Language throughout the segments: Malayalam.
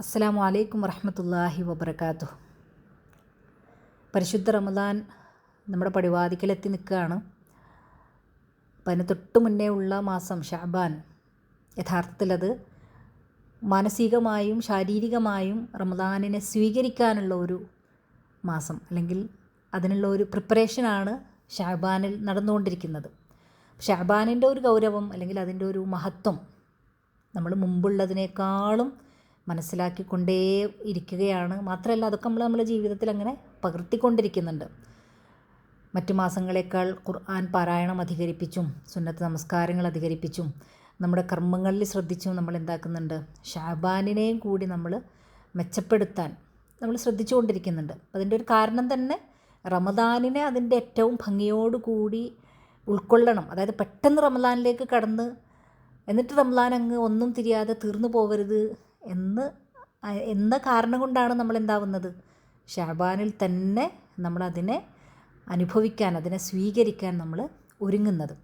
അസ്സലാമു വലൈക്കും വർഹമത്തല്ലാഹി വബർക്കാത്തു പരിശുദ്ധ റമദാൻ നമ്മുടെ പടിവാതിക്കലെത്തി നിൽക്കുകയാണ്. അപ്പം അതിന് തൊട്ട് മുന്നേ ഉള്ള മാസം ഷാബാൻ യഥാർത്ഥത്തിലത് മാനസികമായും ശാരീരികമായും റമദാനിനെ സ്വീകരിക്കാനുള്ള ഒരു മാസം അല്ലെങ്കിൽ അതിനുള്ള ഒരു പ്രിപ്പറേഷനാണ് ഷാബാനിൽ നടന്നുകൊണ്ടിരിക്കുന്നത്. ഷാബാനിന്റെ ഒരു ഗൗരവം അല്ലെങ്കിൽ അതിന്റെ ഒരു മഹത്വം നമ്മൾ മുമ്പുള്ളതിനേക്കാളും മനസ്സിലാക്കിക്കൊണ്ടേ ഇരിക്കുകയാണ്. മാത്രമല്ല അതൊക്കെ നമ്മൾ നമ്മുടെ ജീവിതത്തിൽ അങ്ങനെ പകർത്തിക്കൊണ്ടിരിക്കുന്നുണ്ട്. മറ്റു മാസങ്ങളേക്കാൾ ഖുർആൻ പാരായണം അധികരിപ്പിച്ചും സുന്നത്ത് നമസ്കാരങ്ങൾ അധികരിപ്പിച്ചും നമ്മുടെ കർമ്മങ്ങളിൽ ശ്രദ്ധിച്ചും നമ്മൾ എന്താക്കുന്നുണ്ട്? ഷാബാനിനെയും കൂടി നമ്മൾ മെച്ചപ്പെടുത്താൻ നമ്മൾ ശ്രദ്ധിച്ചുകൊണ്ടിരിക്കുന്നുണ്ട്. അതിന്റെ ഒരു കാരണം തന്നെ റമദാനിനെ അതിന്റെ ഏറ്റവും ഭംഗിയോടുകൂടി ഉൾക്കൊള്ളണം. അതായത് പെട്ടെന്ന് റമദാനിലേക്ക് കടന്ന് എന്നിട്ട് റമദാൻ അങ്ങ് ഒന്നും തിരിയാതെ തീർന്നു പോവരുത് എന്ന് എന്ന കാരണം കൊണ്ടാണ് നമ്മൾ എന്താവുന്നത് ഷാബാനിൽ തന്നെ നമ്മളതിനെ അനുഭവിക്കാൻ അതിനെ സ്വീകരിക്കാൻ നമ്മൾ ഒരുങ്ങുന്നത്.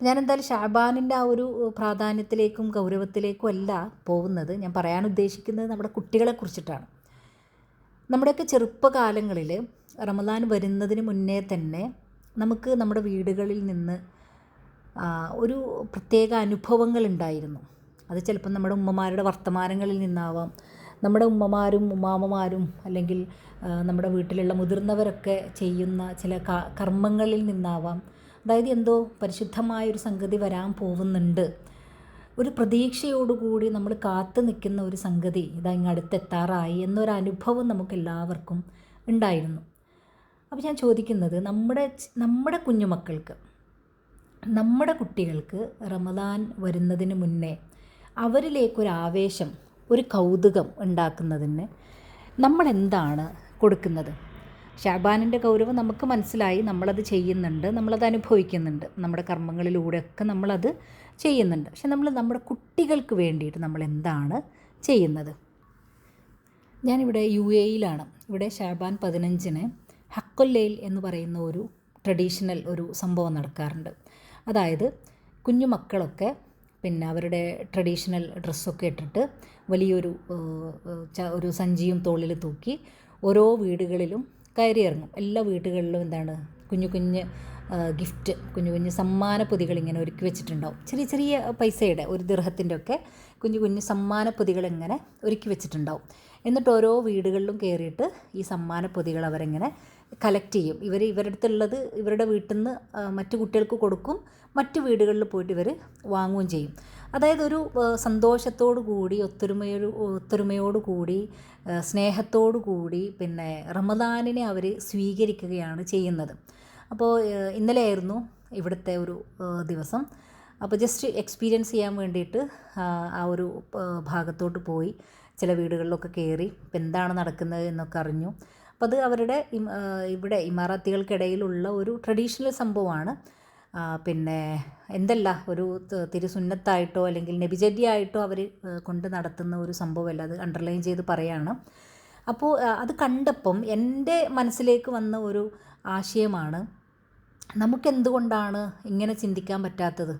ഞാൻ എന്തായാലും ഷാബാനിന്റെ ആ ഒരു പ്രാധാന്യത്തിലേക്കും ഗൗരവത്തിലേക്കും അല്ല പോകുന്നത്. ഞാൻ പറയാൻ ഉദ്ദേശിക്കുന്നത് നമ്മുടെ കുട്ടികളെ കുറിച്ചിട്ടാണ്. നമ്മുടെയൊക്കെ ചെറുപ്പകാലങ്ങളിൽ റമദാൻ വരുന്നതിന് മുന്നേ തന്നെ നമുക്ക് നമ്മുടെ വീടുകളിൽ നിന്ന് ഒരു പ്രത്യേക അനുഭവങ്ങൾ ഉണ്ടായിരുന്നു. അത് ചിലപ്പം നമ്മുടെ ഉമ്മമാരുടെ വർത്തമാനങ്ങളിൽ നിന്നാവാം. നമ്മുടെ ഉമ്മമാരും ഉമ്മാമ്മമാരും അല്ലെങ്കിൽ നമ്മുടെ വീട്ടിലുള്ള മുതിർന്നവരൊക്കെ ചെയ്യുന്ന ചില കർമ്മങ്ങളിൽ നിന്നാവാം. അതായത് എന്തോ പരിശുദ്ധമായൊരു സംഗതി വരാൻ പോകുന്നുണ്ട്. ഒരു പ്രതീക്ഷയോടുകൂടി നമ്മൾ കാത്തു നിൽക്കുന്ന ഒരു സംഗതി ഇതാ ഇങ്ങ് അടുത്തെത്താറായി എന്നൊരു അനുഭവം നമുക്ക് എല്ലാവർക്കും ഉണ്ടായിരുന്നു. അപ്പോൾ ഞാൻ ചോദിക്കുന്നത് നമ്മുടെ നമ്മുടെ കുഞ്ഞുമക്കൾക്ക് നമ്മുടെ കുട്ടികൾക്ക് റമദാൻ വരുന്നതിന് മുന്നേ അവരിലേക്കൊരു ആവേശം ഒരു കൗതുകം ഉണ്ടാക്കുന്നതിന് നമ്മളെന്താണ് കൊടുക്കുന്നത്? ഷാബാനിന്റെ ഗൗരവം നമുക്ക് മനസ്സിലായി നമ്മളത് ചെയ്യുന്നുണ്ട് നമ്മളത് അനുഭവിക്കുന്നുണ്ട് നമ്മുടെ കർമ്മങ്ങളിലൂടെയൊക്കെ നമ്മളത് ചെയ്യുന്നുണ്ട്. പക്ഷെ നമ്മൾ നമ്മുടെ കുട്ടികൾക്ക് വേണ്ടിയിട്ട് നമ്മൾ എന്താണ് ചെയ്യുന്നത്? ഞാനിവിടെ യു എയിലാണ് ഇവിടെ ഷാബാൻ പതിനഞ്ചിന് ഹക്കൊല്ലയിൽ എന്ന് പറയുന്ന ഒരു ട്രഡീഷണൽ ഒരു സംഭവം നടക്കാറുണ്ട്. അതായത് കുഞ്ഞു മക്കളൊക്കെ പിന്നെ അവരുടെ ട്രഡീഷണൽ ഡ്രസ്സൊക്കെ ഇട്ടിട്ട് വലിയൊരു ഒരു സഞ്ചിയും തോളിൽ തൂക്കി ഓരോ വീടുകളിലും കയറി ഇറങ്ങും എല്ലാ വീടുകളിലും എന്താണ് കുഞ്ഞു കുഞ്ഞ് ഗിഫ്റ്റ് കുഞ്ഞു കുഞ്ഞു സമ്മാന പൊതികൾ ഇങ്ങനെ ഒരുക്കി വെച്ചിട്ടുണ്ടാവും. ചെറിയ ചെറിയ പൈസയുടെ ഒരു ദൃഹത്തിന്റെ ഒക്കെ കുഞ്ഞു കുഞ്ഞു സമ്മാന പൊതികൾ ഇങ്ങനെ ഒരുക്കി വെച്ചിട്ടുണ്ടാവും. എന്നിട്ട് ഓരോ വീടുകളിലും കയറിയിട്ട് ഈ സമ്മാന പൊതികൾ അവരെങ്ങനെ കളക്ട് ചെയ്യും. ഇവർ ഇവരുടെ അടുത്തുള്ളത് ഇവരുടെ വീട്ടിൽ നിന്ന് മറ്റു കുട്ടികൾക്ക് കൊടുക്കും. മറ്റു വീടുകളിൽ പോയിട്ട് ഇവർ വാങ്ങുകയും ചെയ്യും. അതായത് ഒരു സന്തോഷത്തോടു കൂടി ഒത്തൊരുമയോട് ഒത്തൊരുമയോടു കൂടി സ്നേഹത്തോടു കൂടി പിന്നെ റമദാനിനെ അവർ സ്വീകരിക്കുകയാണ് ചെയ്യുന്നത്. അപ്പോൾ ഇന്നലെ ആയിരുന്നു ഇവിടുത്തെ ഒരു ദിവസം. അപ്പോൾ ജസ്റ്റ് എക്സ്പീരിയൻസ് ചെയ്യാൻ വേണ്ടിയിട്ട് ആ ഒരു ഭാഗത്തോട്ട് പോയി. ചില വീടുകളിലൊക്കെ കയറി ഇപ്പം എന്താണ് നടക്കുന്നത് എന്നൊക്കെ അറിഞ്ഞു. അപ്പോൾ അത് അവരുടെ ഇവിടെ ഇമാറാത്തികൾക്കിടയിലുള്ള ഒരു ട്രഡീഷണൽ സംഭവമാണ്. പിന്നെ എന്തല്ല ഒരു തിരുസുന്നത്തായിട്ടോ അല്ലെങ്കിൽ നബിചര്യയായിട്ടോ അവർ കൊണ്ട് നടത്തുന്ന ഒരു സംഭവമല്ല. അത് അണ്ടർലൈൻ ചെയ്ത് പറയാണ്. അപ്പോൾ അത് കണ്ടപ്പം എന്റെ മനസ്സിലേക്ക് വന്ന ഒരു ആശയമാണ് നമുക്കെന്തുകൊണ്ടാണ് ഇങ്ങനെ ചിന്തിക്കാൻ പറ്റാത്തത്?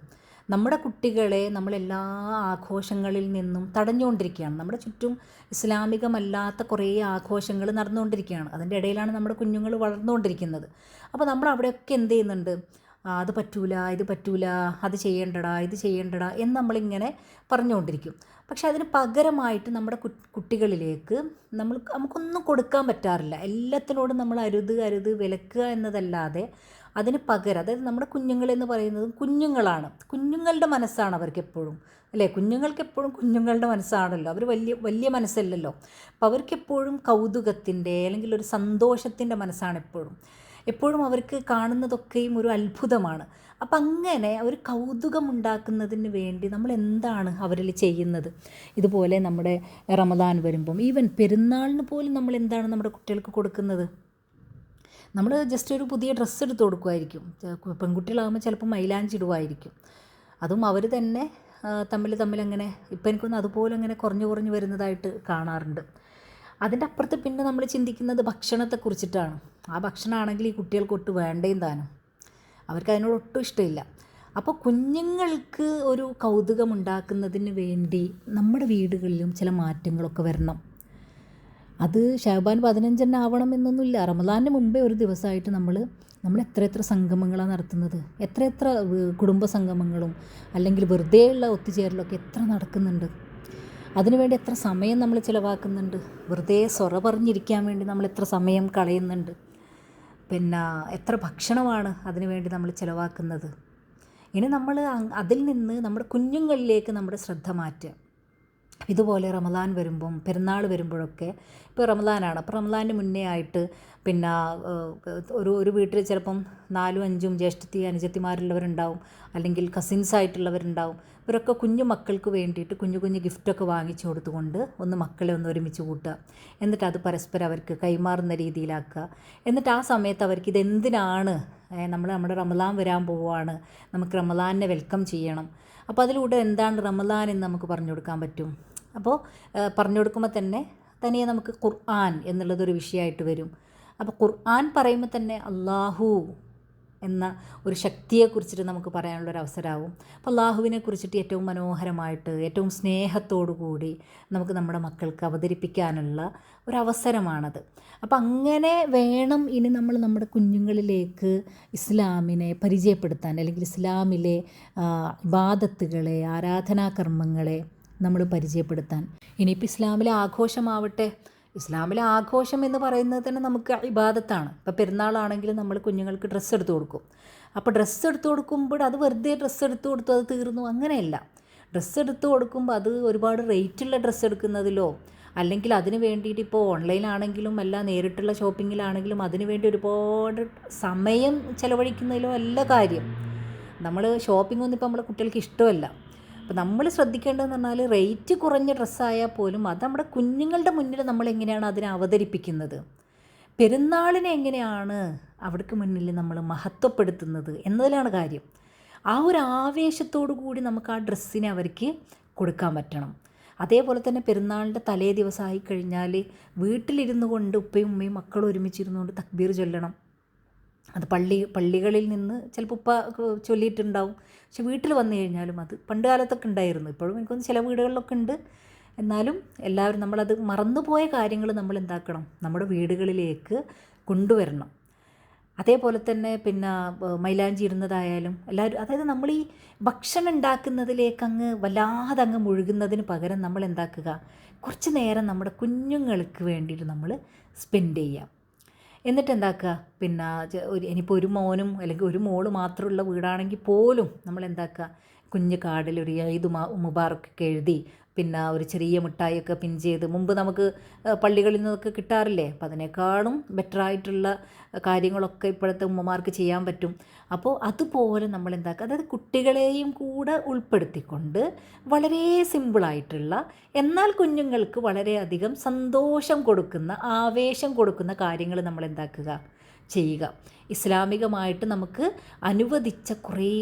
നമ്മുടെ കുട്ടികളെ നമ്മളെല്ലാ ആഘോഷങ്ങളിൽ നിന്നും തടഞ്ഞുകൊണ്ടിരിക്കുകയാണ്. നമ്മുടെ ചുറ്റും ഇസ്ലാമികമല്ലാത്ത കുറേ ആഘോഷങ്ങൾ നടന്നുകൊണ്ടിരിക്കുകയാണ്. അതിന്റെ ഇടയിലാണ് നമ്മുടെ കുഞ്ഞുങ്ങൾ വളർന്നുകൊണ്ടിരിക്കുന്നത്. അപ്പോൾ നമ്മൾ അവിടെയൊക്കെ എന്ത് ചെയ്യുന്നുണ്ട്? അത് പറ്റൂല ഇത് പറ്റൂല അത് ചെയ്യേണ്ടടാ ഇത് ചെയ്യേണ്ടടാ എന്ന് നമ്മളിങ്ങനെ പറഞ്ഞുകൊണ്ടിരിക്കും. പക്ഷെ അതിന് പകരമായിട്ട് നമ്മുടെ കുട്ടികളിലേക്ക് നമ്മൾ നമുക്കൊന്നും കൊടുക്കാൻ പറ്റാറില്ല. എല്ലാത്തിനോടും നമ്മൾ അരുത് അരുത് വിലക്കുക എന്നതല്ലാതെ അതിന് പകരം അതായത് നമ്മുടെ കുഞ്ഞുങ്ങളെന്ന് പറയുന്നത് കുഞ്ഞുങ്ങളാണ്. കുഞ്ഞുങ്ങളുടെ മനസ്സാണ് അവർക്ക് എപ്പോഴും. അല്ലേ? കുഞ്ഞുങ്ങൾക്ക് എപ്പോഴും കുഞ്ഞുങ്ങളുടെ മനസ്സാണല്ലോ. അവർ വലിയ വലിയ മനസ്സല്ലല്ലോ. അപ്പോൾ അവർക്കെപ്പോഴും കൗതുകത്തിന്റെ അല്ലെങ്കിൽ ഒരു സന്തോഷത്തിന്റെ മനസ്സാണ് എപ്പോഴും. എപ്പോഴും അവർക്ക് കാണുന്നതൊക്കെയും ഒരു അത്ഭുതമാണ്. അപ്പം അങ്ങനെ ഒരു കൗതുകമുണ്ടാക്കുന്നതിന് വേണ്ടി നമ്മൾ എന്താണ് അവരിൽ ചെയ്യുന്നത്? ഇതുപോലെ നമ്മുടെ റമദാൻ വരുമ്പം ഈവൻ പെരുന്നാളിന് പോലും നമ്മൾ എന്താണ് നമ്മുടെ കുട്ടികൾക്ക് കൊടുക്കുന്നത്? നമ്മൾ ജസ്റ്റ് ഒരു പുതിയ ഡ്രസ്സ് എടുത്ത് കൊടുക്കുമായിരിക്കും പെൺകുട്ടികളാകുമ്പോൾ ചിലപ്പോൾ മൈലാഞ്ചി ഇടുമായിരിക്കും അതും അവർ തന്നെ തമ്മിൽ തമ്മിൽ അങ്ങനെ ഇപ്പം എനിക്കൊന്ന് അതുപോലെ അങ്ങനെ കുറഞ്ഞു കുറഞ്ഞു വരുന്നതായിട്ട് കാണാറുണ്ട്. അതിന്റെ അപ്പുറത്ത് പിന്നെ നമ്മൾ ചിന്തിക്കുന്നത് ഭക്ഷണത്തെക്കുറിച്ചിട്ടാണ് ആ ഭക്ഷണമാണെങ്കിൽ ഈ കുട്ടികൾക്ക് ഒട്ട് വേണ്ടേം താനും. അവർക്ക് അതിനോട് ഒട്ടും ഇഷ്ടമില്ല. അപ്പോൾ കുഞ്ഞുങ്ങൾക്ക് ഒരു കൗതുകം ഉണ്ടാക്കുന്നതിന് വേണ്ടി നമ്മുടെ വീടുകളിലും ചില മാറ്റങ്ങളൊക്കെ വരണം. അത് ഷാബാൻ പതിനഞ്ചെണ്ണം ആവണമെന്നൊന്നുമില്ല. റമദാനിന് മുമ്പേ ഒരു ദിവസമായിട്ട് നമ്മൾ നമ്മൾ എത്ര എത്ര സംഗമങ്ങളാണ് നടത്തുന്നത്. എത്ര എത്ര കുടുംബ സംഗമങ്ങളും അല്ലെങ്കിൽ വെറുതെ ഉള്ള ഒത്തുചേരലൊക്കെ എത്ര നടക്കുന്നുണ്ട്. അതിനുവേണ്ടി എത്ര സമയം നമ്മൾ ചിലവാക്കുന്നുണ്ട്. വെറുതെ സൊറ പറഞ്ഞിരിക്കാൻ വേണ്ടി നമ്മൾ എത്ര സമയം കളയുന്നുണ്ട്. പിന്നെ എത്ര ഭക്ഷണമാണ് അതിനു വേണ്ടി നമ്മൾ ചിലവാക്കുന്നത്. ഇനി നമ്മൾ അതിൽ നിന്ന് നമ്മുടെ കുഞ്ഞുങ്ങളിലേക്ക് നമ്മുടെ ശ്രദ്ധ മാറ്റുക. ഇതുപോലെ റമദാൻ വരുമ്പം പെരുന്നാൾ വരുമ്പോഴൊക്കെ ഇപ്പോൾ റമദാനാണ്. അപ്പോൾ റമദാനിന് മുന്നേ ആയിട്ട് പിന്നെ ഒരു ഒരു വീട്ടിൽ ചിലപ്പം നാലും അഞ്ചും ജ്യേഷ്ഠത്തി അനുജത്തിമാരുള്ളവരുണ്ടാവും. അല്ലെങ്കിൽ കസിൻസ് ആയിട്ടുള്ളവരുണ്ടാവും ഇവരൊക്കെ കുഞ്ഞു മക്കൾക്ക് വേണ്ടിയിട്ട് കുഞ്ഞു കുഞ്ഞു ഗിഫ്റ്റൊക്കെ വാങ്ങിച്ചു കൊടുത്തുകൊണ്ട് ഒന്ന് മക്കളെ ഒന്ന് ഒരുമിച്ച് കൂട്ടുക. എന്നിട്ട് അത് പരസ്പരം അവർക്ക് കൈമാറുന്ന രീതിയിലാക്കുക. എന്നിട്ട് ആ സമയത്ത് അവർക്ക് ഇതെന്തിനാണ് നമ്മൾ നമ്മുടെ റമദാൻ വരാൻ പോവുകയാണ് നമുക്ക് റമദാനിനെ വെൽക്കം ചെയ്യണം. അപ്പോൾ അതിലൂടെ എന്താണ് റമദാൻ എന്ന് നമുക്ക് പറഞ്ഞു കൊടുക്കാൻ പറ്റും? അപ്പോൾ പറഞ്ഞു കൊടുക്കുമ്പോൾ തന്നെ തനിയെ നമുക്ക് ഖുർആൻ എന്നുള്ളതൊരു വിഷയമായിട്ട് വരും. അപ്പോൾ ഖുർആൻ പറയുമ്പോൾ തന്നെ അള്ളാഹു എന്ന ഒരു ശക്തിയെക്കുറിച്ചിട്ട് നമുക്ക് പറയാനുള്ളൊരു അവസരമാവും. അപ്പോൾ അള്ളാഹുവിനെ കുറിച്ചിട്ട് ഏറ്റവും മനോഹരമായിട്ട് ഏറ്റവും സ്നേഹത്തോടു കൂടി നമുക്ക് നമ്മുടെ മക്കൾക്ക് അവതരിപ്പിക്കാനുള്ള ഒരവസരമാണത് അപ്പം അങ്ങനെ വേണം ഇനി നമ്മൾ നമ്മുടെ കുഞ്ഞുങ്ങളിലേക്ക് ഇസ്ലാമിനെ പരിചയപ്പെടുത്താൻ അല്ലെങ്കിൽ ഇസ്ലാമിലെ ഇബാദത്തുകളെ ആരാധനാകർമ്മങ്ങളെ നമ്മൾ പരിചയപ്പെടുത്താൻ. ഇനിയിപ്പോൾ ഇസ്ലാമിലെ ആഘോഷമാവട്ടെ. ഇസ്ലാമിലെ ആഘോഷം എന്ന് പറയുന്നത് തന്നെ നമുക്ക് ഇബാദത്താണ്. ഇപ്പോൾ പെരുന്നാളാണെങ്കിൽ നമ്മൾ കുഞ്ഞുങ്ങൾക്ക് ഡ്രസ്സ് എടുത്തു കൊടുക്കും. അപ്പോൾ ഡ്രസ്സ് എടുത്തു കൊടുക്കുമ്പോൾ അത് വെറുതെ ഡ്രസ്സ് എടുത്തു കൊടുത്തു അത് തീർന്നു. അങ്ങനെയല്ല. ഡ്രസ്സ് എടുത്തു കൊടുക്കുമ്പോൾ അത് ഒരുപാട് റേറ്റുള്ള ഡ്രസ്സ് എടുക്കുന്നതിലോ അല്ലെങ്കിൽ അതിന് വേണ്ടിയിട്ട് ഇപ്പോൾ ഓൺലൈനാണെങ്കിലും അല്ല നേരിട്ടുള്ള ഷോപ്പിങ്ങിലാണെങ്കിലും അതിന് വേണ്ടി ഒരുപാട് സമയം ചിലവഴിക്കുന്നതിലോ അല്ല കാര്യം. നമ്മൾ ഷോപ്പിംഗ് ഒന്നും ഇപ്പോൾ നമ്മളെ കുട്ടികൾക്ക് ഇഷ്ടമല്ല. അപ്പോൾ നമ്മൾ ശ്രദ്ധിക്കേണ്ടതെന്ന് പറഞ്ഞാൽ റേറ്റ് കുറഞ്ഞ ഡ്രസ്സായാൽ പോലും അത് നമ്മുടെ കുഞ്ഞുങ്ങളുടെ മുന്നിൽ നമ്മൾ എങ്ങനെയാണ് അതിനെ അവതരിപ്പിക്കുന്നത്? പെരുന്നാളിനെ എങ്ങനെയാണ് അവിടേക്ക് മുന്നിൽ നമ്മൾ മഹത്വപ്പെടുത്തുന്നത് എന്നതിലാണ് കാര്യം. ആ ഒരു ആവേശത്തോടു കൂടി നമുക്ക് ആ ഡ്രസ്സിനെ അവർക്ക് കൊടുക്കാൻ പറ്റണം. അതേപോലെ തന്നെ പെരുന്നാളിന്റെ തലേ ദിവസമായി കഴിഞ്ഞാൽ വീട്ടിലിരുന്നു കൊണ്ട് ഉപ്പയും ഉമ്മയും മക്കളും ഒരുമിച്ചിരുന്നുകൊണ്ട് തക്ബീർ ചൊല്ലണം. അത് പള്ളി പള്ളികളിൽ നിന്ന് ചിലപ്പോൾ ഉപ്പ ചൊല്ലിയിട്ടുണ്ടാവും. പക്ഷെ വീട്ടിൽ വന്നു കഴിഞ്ഞാലും അത് പണ്ട് കാലത്തൊക്കെ ഉണ്ടായിരുന്നു. ഇപ്പോഴും എനിക്കൊന്ന് ചില വീടുകളിലൊക്കെ ഉണ്ട്. എന്നാലും എല്ലാവരും നമ്മളത് മറന്നുപോയ കാര്യങ്ങൾ നമ്മൾ എന്താക്കണം? നമ്മുടെ വീടുകളിലേക്ക് കൊണ്ടുവരണം. അതേപോലെ തന്നെ പിന്നെ മൈലാഞ്ചി ഇരുന്നതായാലും എല്ലാവരും അതായത് നമ്മൾ ഈ ഭക്ഷണം ഉണ്ടാക്കുന്നതിലേക്ക് അങ്ങ് വല്ലാതെ അങ്ങ് മുഴുകുന്നതിന് പകരം നമ്മൾ എന്താക്കുക? കുറച്ച് നേരം നമ്മുടെ കുഞ്ഞുങ്ങൾക്ക് വേണ്ടിയിട്ട് നമ്മൾ സ്പെൻഡ് ചെയ്യാം എന്നിട്ട് എന്താക്കുക പിന്നെ ഒരു ഇനിയിപ്പോൾ ഒരു മോനും അല്ലെങ്കിൽ ഒരു മോൾ മാത്രമുള്ള വീടാണെങ്കിൽ പോലും നമ്മൾ എന്താക്കുക കുഞ്ഞ് കാർഡിൽ ഒരു ഈദ് മുബാറക്കൊക്കെ എഴുതി പിന്നെ ഒരു ചെറിയ മിഠായിയൊക്കെ പിൻ ചെയ്ത് മുമ്പ് നമുക്ക് പള്ളികളിൽ നിന്നൊക്കെ കിട്ടാറില്ലേ? അപ്പോൾ അതിനേക്കാളും ബെറ്ററായിട്ടുള്ള കാര്യങ്ങളൊക്കെ ഇപ്പോഴത്തെ ഉമ്മമാർക്ക് ചെയ്യാൻ പറ്റും. അപ്പോൾ അതുപോലെ നമ്മൾ എന്താക്കുക അതായത് കുട്ടികളെയും കൂടെ ഉൾപ്പെടുത്തിക്കൊണ്ട് വളരെ സിമ്പിളായിട്ടുള്ള എന്നാൽ കുഞ്ഞുങ്ങൾക്ക് വളരെയധികം സന്തോഷം കൊടുക്കുന്ന ആവേശം കൊടുക്കുന്ന കാര്യങ്ങൾ നമ്മൾ എന്താക്കുക ചെയ്യുക. ഇസ്ലാമികമായിട്ട് നമുക്ക് അനുവദിച്ച കുറേ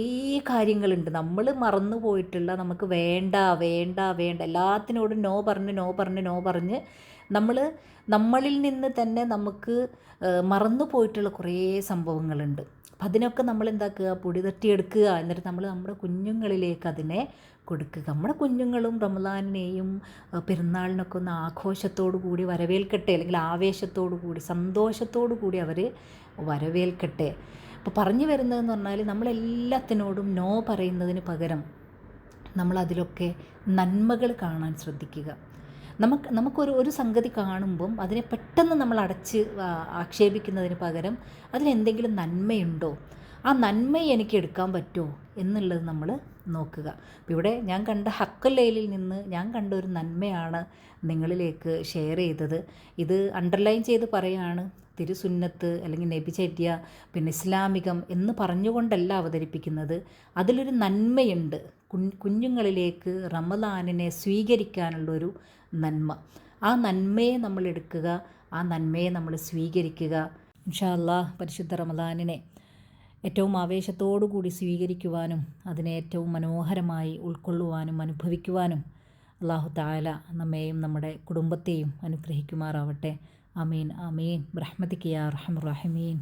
കാര്യങ്ങളുണ്ട്. നമ്മൾ മറന്നു പോയിട്ടുള്ള നമുക്ക് വേണ്ട വേണ്ട വേണ്ട. എല്ലാത്തിനോടും നോ പറഞ്ഞ് നോ പറഞ്ഞ് നോ പറഞ്ഞ് നമ്മൾ നമ്മളിൽ നിന്ന് തന്നെ നമുക്ക് മറന്നു പോയിട്ടുള്ള കുറേ സംഭവങ്ങളുണ്ട്. അപ്പം അതിനൊക്കെ നമ്മൾ എന്താക്കുക പൊടി തട്ടിയെടുക്കുക. എന്നിട്ട് നമ്മൾ നമ്മുടെ കുഞ്ഞുങ്ങളിലേക്ക് അതിനെ കൊടുക്കുക. നമ്മുടെ കുഞ്ഞുങ്ങളും റമദാനിനെയും പെരുന്നാളിനൊക്കെ ഒന്ന് ആഘോഷത്തോടു കൂടി വരവേൽക്കട്ടെ? അല്ലെങ്കിൽ ആവേശത്തോടു കൂടി സന്തോഷത്തോടു കൂടി അവർ വരവേൽക്കട്ടെ? അപ്പോൾ പറഞ്ഞു വരുന്നതെന്ന് പറഞ്ഞാൽ നമ്മളെല്ലാത്തിനോടും നോ പറയുന്നതിന് പകരം നമ്മളതിലൊക്കെ നന്മകൾ കാണാൻ ശ്രദ്ധിക്കുക. നമുക്ക് നമുക്കൊരു ഒരു സംഗതി കാണുമ്പം അതിനെ പെട്ടെന്ന് നമ്മൾ അടച്ച് ആക്ഷേപിക്കുന്നതിന് പകരം അതിനെന്തെങ്കിലും നന്മയുണ്ടോ? ആ നന്മ എനിക്ക് എടുക്കാൻ പറ്റുമോ? എന്നുള്ളത് നമ്മൾ നോക്കുക. അപ്പോൾ ഇവിടെ ഞാൻ കണ്ട ഹക്കല്ലയിലിൽ നിന്ന് ഞാൻ കണ്ട ഒരു നന്മയാണ് നിങ്ങളിലേക്ക് ഷെയർ ചെയ്തത്. ഇത് അണ്ടർലൈൻ ചെയ്ത് പറയുകയാണ് തിരുസുന്നത്ത് അല്ലെങ്കിൽ നബിചര്യ പിന്നെ ഇസ്ലാമികം എന്ന് പറഞ്ഞുകൊണ്ടല്ല അവതരിപ്പിക്കുന്നത്. അതിലൊരു നന്മയുണ്ട്. കുഞ്ഞുങ്ങളിലേക്ക് റമദാനിനെ സ്വീകരിക്കാനുള്ളൊരു നന്മ. ആ നന്മയെ നമ്മൾ എടുക്കുക ആ നന്മയെ നമ്മൾ സ്വീകരിക്കുക. ഇൻഷാല്ലാ പരിശുദ്ധ റമദാനിനെ ഏറ്റവും ആവേശത്തോടു കൂടി സ്വീകരിക്കുവാനും അതിനെ ഏറ്റവും മനോഹരമായി ഉൾക്കൊള്ളുവാനും അനുഭവിക്കുവാനും അള്ളാഹു താല നമ്മെയും നമ്മുടെ കുടുംബത്തെയും അനുഗ്രഹിക്കുമാറാവട്ടെ. അമീൻ അമീൻ ബ്രഹ്മതിക്കിയ റഹമുറഹിമീൻ